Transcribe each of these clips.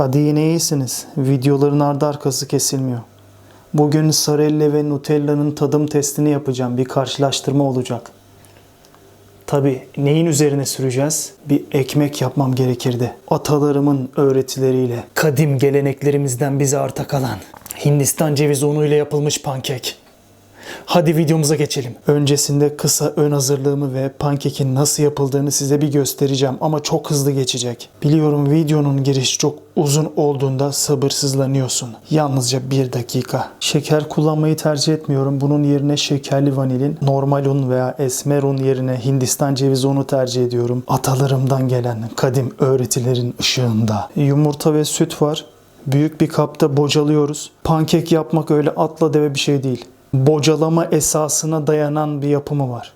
Hadi yine iyisiniz. Videoların ardı arkası kesilmiyor. Bugün Sarelle ve Nutella'nın tadım testini yapacağım. Bir karşılaştırma olacak. Tabi neyin üzerine süreceğiz? Bir ekmek yapmam gerekirdi. Atalarımın öğretileriyle, kadim geleneklerimizden bize arta kalan Hindistan cevizi unuyla yapılmış pankek. Hadi videomuza geçelim. Öncesinde kısa ön hazırlığımı ve pankekin nasıl yapıldığını size bir göstereceğim ama çok hızlı geçecek. Biliyorum videonun girişi çok uzun olduğunda sabırsızlanıyorsun. Yalnızca bir dakika. Şeker kullanmayı tercih etmiyorum. Bunun yerine şekerli vanilin, normal un veya esmer un yerine Hindistan cevizi unu tercih ediyorum. Atalarımdan gelen kadim öğretilerin ışığında. Yumurta ve süt var. Büyük bir kapta bocalıyoruz. Pankek yapmak öyle atla deve bir şey değil bocalama esasına dayanan bir yapımı var.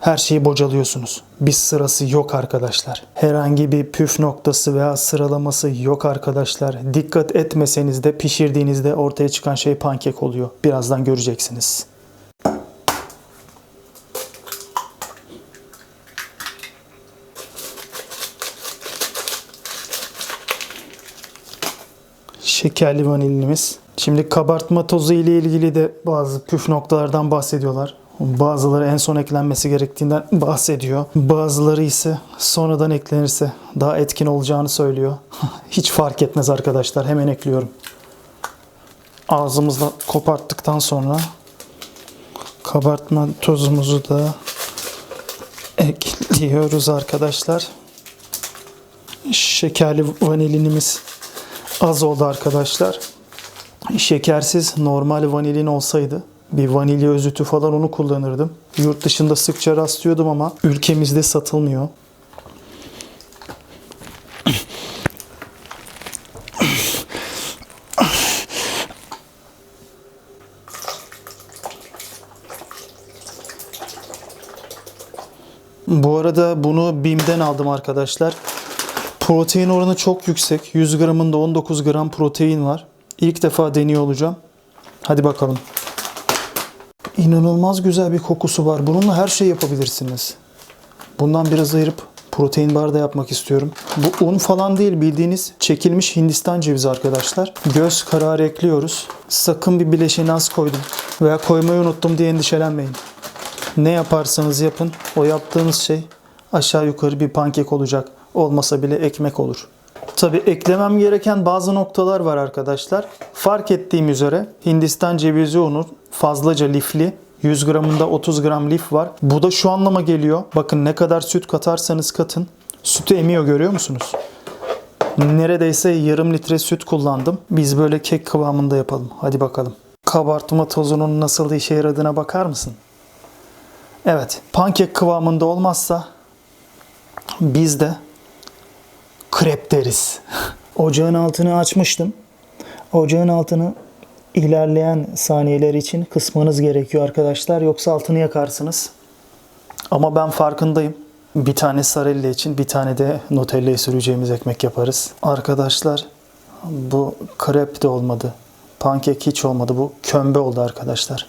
Her şeyi bocalıyorsunuz. Bir sırası yok arkadaşlar. Herhangi bir püf noktası veya sıralaması yok arkadaşlar. Dikkat etmeseniz de pişirdiğinizde ortaya çıkan şey pankek oluyor. Birazdan göreceksiniz. Şekerli vanilimiz. Şimdi kabartma tozu ile ilgili de bazı püf noktalardan bahsediyorlar. Bazıları en son eklenmesi gerektiğinden bahsediyor. Bazıları ise sonradan eklenirse daha etkin olacağını söylüyor. Hiç fark etmez arkadaşlar. Hemen ekliyorum. Ağzımızla koparttıktan sonra kabartma tozumuzu da ekliyoruz arkadaşlar. Şekerli vanilinimiz az oldu arkadaşlar. Şekersiz normal vanilin olsaydı bir vanilya özütü falan onu kullanırdım. Yurt dışında sıkça rastlıyordum ama ülkemizde satılmıyor. Bu arada bunu BİM'den aldım arkadaşlar. Protein oranı çok yüksek. 100 gramında 19 gram protein var. İlk defa deniyor olacağım. Hadi bakalım. İnanılmaz güzel bir kokusu var. Bununla her şey yapabilirsiniz. Bundan biraz ayırıp protein bar da yapmak istiyorum. Bu un falan değil bildiğiniz çekilmiş Hindistan cevizi arkadaşlar. Göz kararı ekliyoruz. Sakın bir bileşeni az koydum veya koymayı unuttum diye endişelenmeyin. Ne yaparsanız yapın o yaptığınız şey aşağı yukarı bir pankek olacak. Olmasa bile ekmek olur. Tabi eklemem gereken bazı noktalar var arkadaşlar. Fark ettiğim üzere Hindistan cevizi unu fazlaca lifli. 100 gramında 30 gram lif var. Bu da şu anlama geliyor. Bakın ne kadar süt katarsanız katın. Sütü emiyor görüyor musunuz? Neredeyse yarım litre süt kullandım. Biz böyle kek kıvamında yapalım. Hadi bakalım. Kabartma tozunun nasıl işe yaradığına bakar mısın? Evet. Pankek kıvamında olmazsa biz de krep deriz. Ocağın altını açmıştım. Ocağın altını ilerleyen saniyeler için kısmanız gerekiyor arkadaşlar. Yoksa altını yakarsınız. Ama ben farkındayım. Bir tane sarelle için bir tane de Nutella'yı süreceğimiz ekmek yaparız. Arkadaşlar bu krep de olmadı. Pankek hiç olmadı. Bu kömbe oldu arkadaşlar.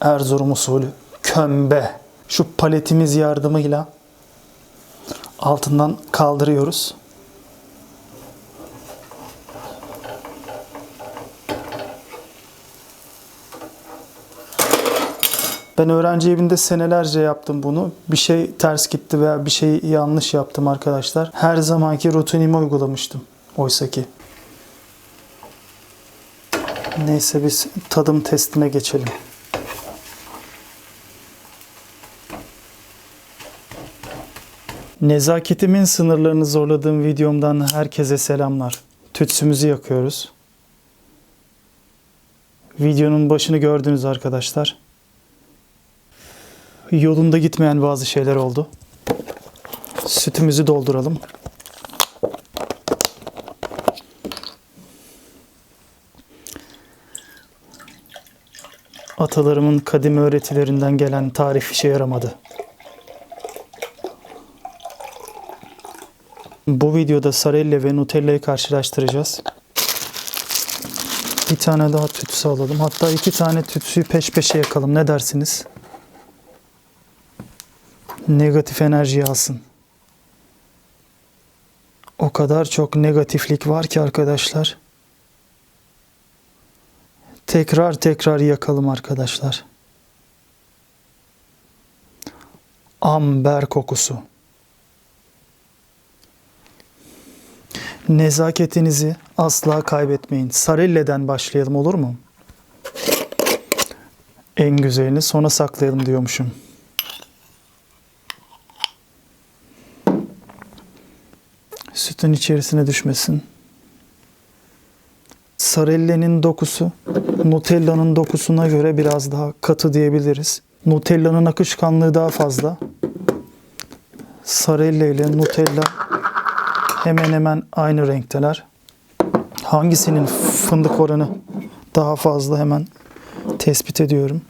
Erzurum usulü kömbe. Şu paletimiz yardımıyla altından kaldırıyoruz. Ben öğrenci evinde senelerce yaptım bunu. Bir şey ters gitti veya bir şey yanlış yaptım arkadaşlar. Her zamanki rutinimi uygulamıştım. Oysa ki. Neyse biz tadım testine geçelim. Nezaketimin sınırlarını zorladığım videomdan herkese selamlar. Tütsümüzü yakıyoruz. Videonun başını gördünüz arkadaşlar. Yolunda gitmeyen bazı şeyler oldu. Sütümüzü dolduralım. Atalarımın kadim öğretilerinden gelen tarif işe yaramadı. Bu videoda Sarelle ve Nutella'yı karşılaştıracağız. Bir tane daha tütsü alalım. Hatta iki tane tütsüyü peş peşe yakalım. Ne dersiniz? Negatif enerjiyi alsın. O kadar çok negatiflik var ki arkadaşlar. Tekrar tekrar yakalım arkadaşlar. Amber kokusu. Nezaketinizi asla kaybetmeyin. Sarelle'den başlayalım olur mu? En güzelini sona saklayalım diyormuşum. Sütün içerisine düşmesin. Sarelle'nin dokusu Nutella'nın dokusuna göre biraz daha katı diyebiliriz. Nutella'nın akışkanlığı daha fazla. Sarella ile Nutella hemen hemen aynı renkteler. Hangisinin fındık oranı daha fazla hemen tespit ediyorum.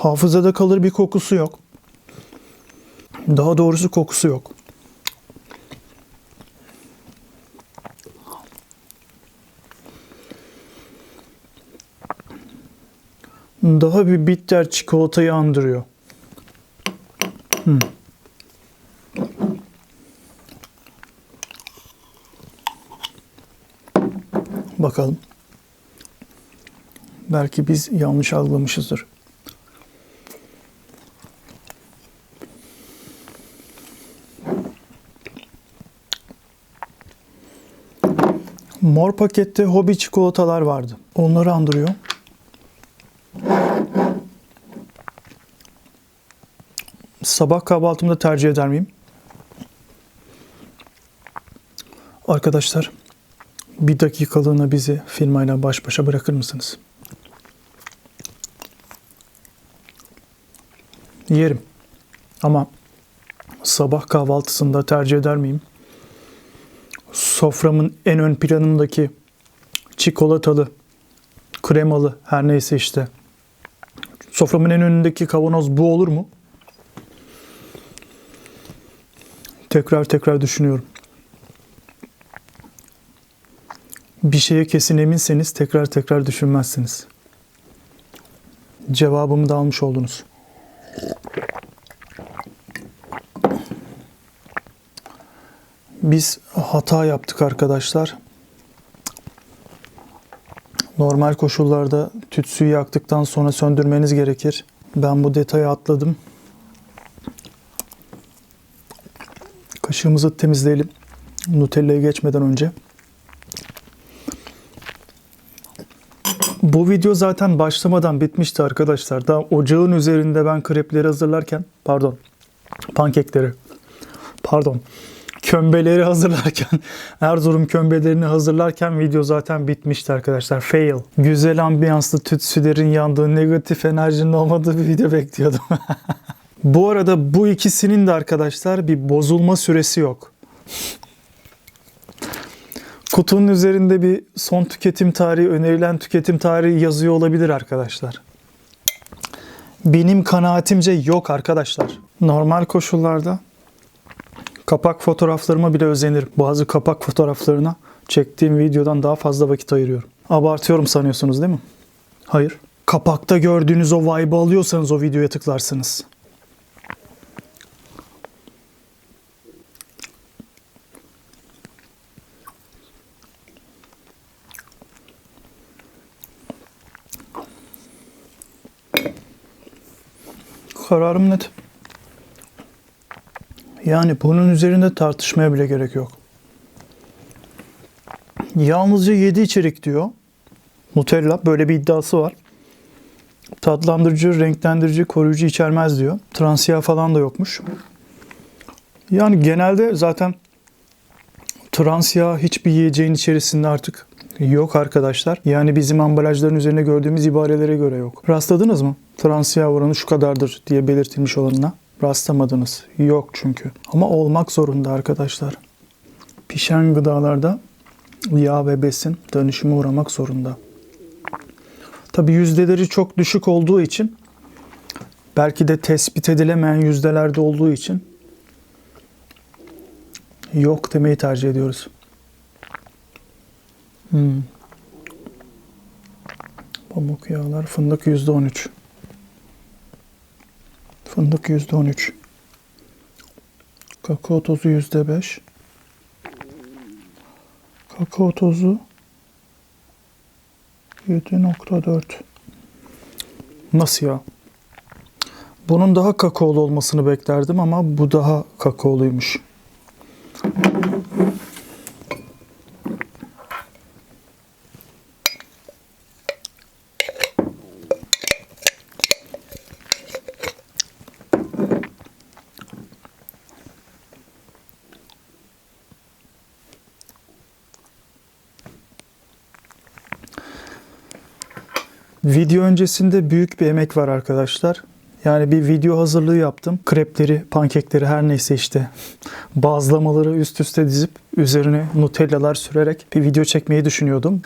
Hafızada kalır bir kokusu yok. Daha doğrusu kokusu yok. Daha bir bitter çikolatayı andırıyor. Hmm. Bakalım. Belki biz yanlış algılamışızdır. Mor pakette hobi çikolatalar vardı. Onları andırıyor. Sabah kahvaltımda tercih eder miyim? Arkadaşlar bir dakikalığına bizi firmayla baş başa bırakır mısınız? Yerim. Ama sabah kahvaltısında tercih eder miyim? Soframın en ön planındaki çikolatalı, kremalı her neyse işte. Soframın en önündeki kavanoz bu olur mu? Tekrar tekrar düşünüyorum. Bir şeye kesin eminseniz tekrar tekrar düşünmezsiniz. Cevabımı da almış oldunuz. Biz hata yaptık arkadaşlar. Normal koşullarda tütsüyü yaktıktan sonra söndürmeniz gerekir. Ben bu detayı atladım. Kaşığımızı temizleyelim. Nutella'ya geçmeden önce. Bu video zaten başlamadan bitmişti arkadaşlar. Daha ocağın üzerinde ben krepleri hazırlarken, pardon, pankekleri, pardon, kömbeleri hazırlarken, Erzurum kömbelerini hazırlarken video zaten bitmişti arkadaşlar. Fail. Güzel ambiyanslı tütsülerin yandığı, negatif enerjinin olmadığı bir video bekliyordum. bu arada bu ikisinin de arkadaşlar bir bozulma süresi yok. Kutunun üzerinde bir son tüketim tarihi, önerilen tüketim tarihi yazıyor olabilir arkadaşlar. Benim kanaatimce yok arkadaşlar. Normal koşullarda kapak fotoğraflarıma bile özenirim. Bazı kapak fotoğraflarına çektiğim videodan daha fazla vakit ayırıyorum. Abartıyorum sanıyorsunuz değil mi? Hayır. Kapakta gördüğünüz o vibe'ı alıyorsanız o videoya tıklarsınız. Kararım net. Yani bunun üzerinde tartışmaya bile gerek yok. Yalnızca 7 içerik diyor. Nutella böyle bir iddiası var. Tatlandırıcı, renklendirici, koruyucu içermez diyor. Trans yağ falan da yokmuş. Yani genelde zaten trans yağ hiçbir yiyeceğin içerisinde artık yok arkadaşlar. Yani bizim ambalajların üzerine gördüğümüz ibarelere göre yok. Rastladınız mı? Trans yağ oranı şu kadardır diye belirtilmiş olanına. Rastlamadınız. Yok çünkü. Ama olmak zorunda arkadaşlar. Pişen gıdalarda yağ ve besin dönüşüme uğramak zorunda. Tabi yüzdeleri çok düşük olduğu için belki de tespit edilemeyen yüzdelerde olduğu için yok demeyi tercih ediyoruz. Hmm. Pamuk yağlar fındık %13. Fındık %13. Kakao tozu %5. Kakao tozu 7.4. Nasıl ya? Bunun daha kakaolu olmasını beklerdim ama bu daha kakaoluymuş. Video öncesinde büyük bir emek var arkadaşlar. Yani bir video hazırlığı yaptım. Krepleri, pankekleri her neyse işte bazlamaları üst üste dizip üzerine nutellalar sürerek bir video çekmeyi düşünüyordum.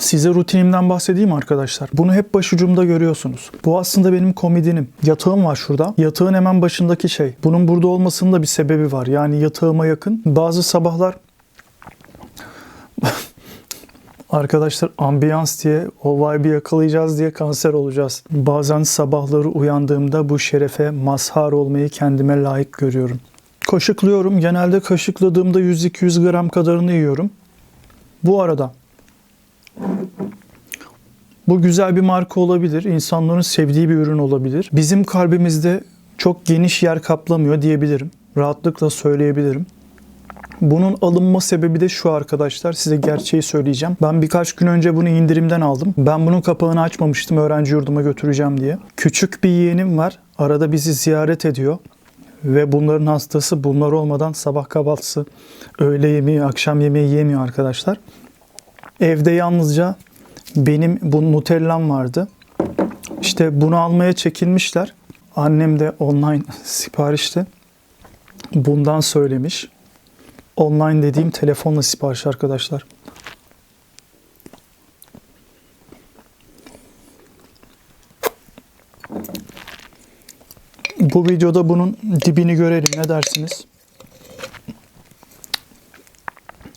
Size rutinimden bahsedeyim arkadaşlar. Bunu hep başucumda görüyorsunuz. Bu aslında benim komedinim. Yatağım var şurada. Yatağın hemen başındaki şey. Bunun burada olmasının da bir sebebi var. Yani yatağıma yakın. Bazı sabahlar Arkadaşlar ambiyans diye o vibe'i yakalayacağız diye kanser olacağız. Bazen sabahları uyandığımda bu şerefe mazhar olmayı kendime layık görüyorum. Kaşıklıyorum. Genelde kaşıkladığımda 100-200 gram kadarını yiyorum. Bu arada bu güzel bir marka olabilir. İnsanların sevdiği bir ürün olabilir. Bizim kalbimizde çok geniş yer kaplamıyor diyebilirim. Rahatlıkla söyleyebilirim. Bunun alınma sebebi de şu arkadaşlar. Size gerçeği söyleyeceğim. Ben birkaç gün önce bunu indirimden aldım. Ben bunun kapağını açmamıştım öğrenci yurduma götüreceğim diye. Küçük bir yeğenim var. Arada bizi ziyaret ediyor. Ve bunların hastası bunlar olmadan sabah kahvaltısı, öğle yemeği, akşam yemeği yemiyor arkadaşlar. Evde yalnızca benim bu Nutella'm vardı. İşte bunu almaya çekinmişler. Annem de online siparişte bundan söylemiş. Online dediğim telefonla sipariş arkadaşlar. Bu videoda bunun dibini görelim ne dersiniz?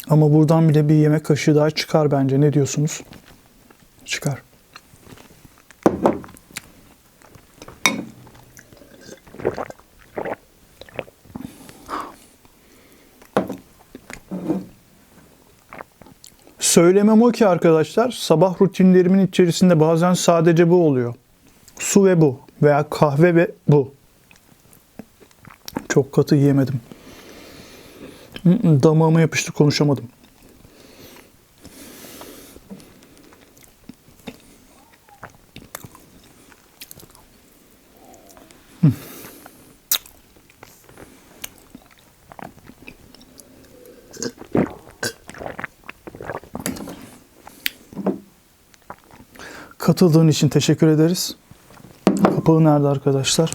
Ama buradan bile bir yemek kaşığı daha çıkar bence. Ne diyorsunuz? Çıkar. Söylemem o ki arkadaşlar sabah rutinlerimin içerisinde bazen sadece bu oluyor. Su ve bu veya kahve ve bu. Çok katı yiyemedim. Damağıma yapıştı konuşamadım. Katıldığın için teşekkür ederiz. Kapağı nerede arkadaşlar?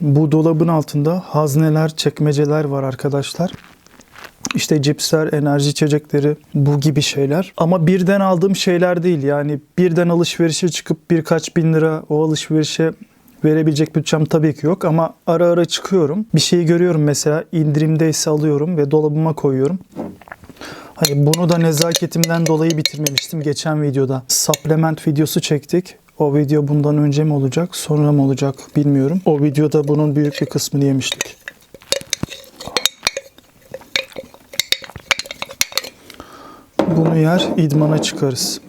Bu dolabın altında hazneler, çekmeceler var arkadaşlar. İşte cipsler, enerji içecekleri, bu gibi şeyler. Ama birden aldığım şeyler değil. Yani birden alışverişe çıkıp birkaç bin lira o alışverişe verebilecek bütçem tabii ki yok ama ara ara çıkıyorum. Bir şeyi görüyorum mesela indirimdeyse alıyorum ve dolabıma koyuyorum. Hani bunu da nezaketimden dolayı bitirmemiştim. Geçen videoda supplement videosu çektik. O video bundan önce mi olacak, sonra mı olacak bilmiyorum. O videoda bunun büyük bir kısmını yemiştik. Bunu yer, idmana çıkarız.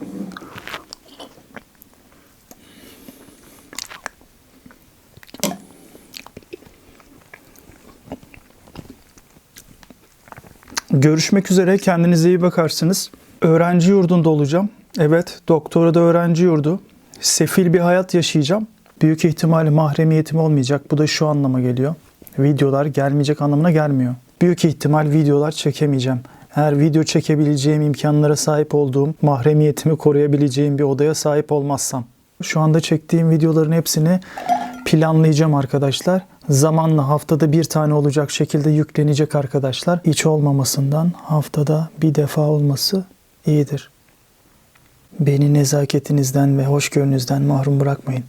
Görüşmek üzere. Kendinize iyi bakarsınız. Öğrenci yurdunda olacağım. Evet, doktora da öğrenci yurdu. Sefil bir hayat yaşayacağım. Büyük ihtimalle mahremiyetim olmayacak. Bu da şu anlama geliyor. Videolar gelmeyecek anlamına gelmiyor. Büyük ihtimal videolar çekemeyeceğim. Eğer video çekebileceğim imkanlara sahip olduğum, mahremiyetimi koruyabileceğim bir odaya sahip olmazsam. Şu anda çektiğim videoların hepsini planlayacağım arkadaşlar. Zamanla haftada bir tane olacak şekilde yüklenecek arkadaşlar. Hiç olmamasından haftada bir defa olması iyidir. Beni nezaketinizden ve hoşgörünüzden mahrum bırakmayın.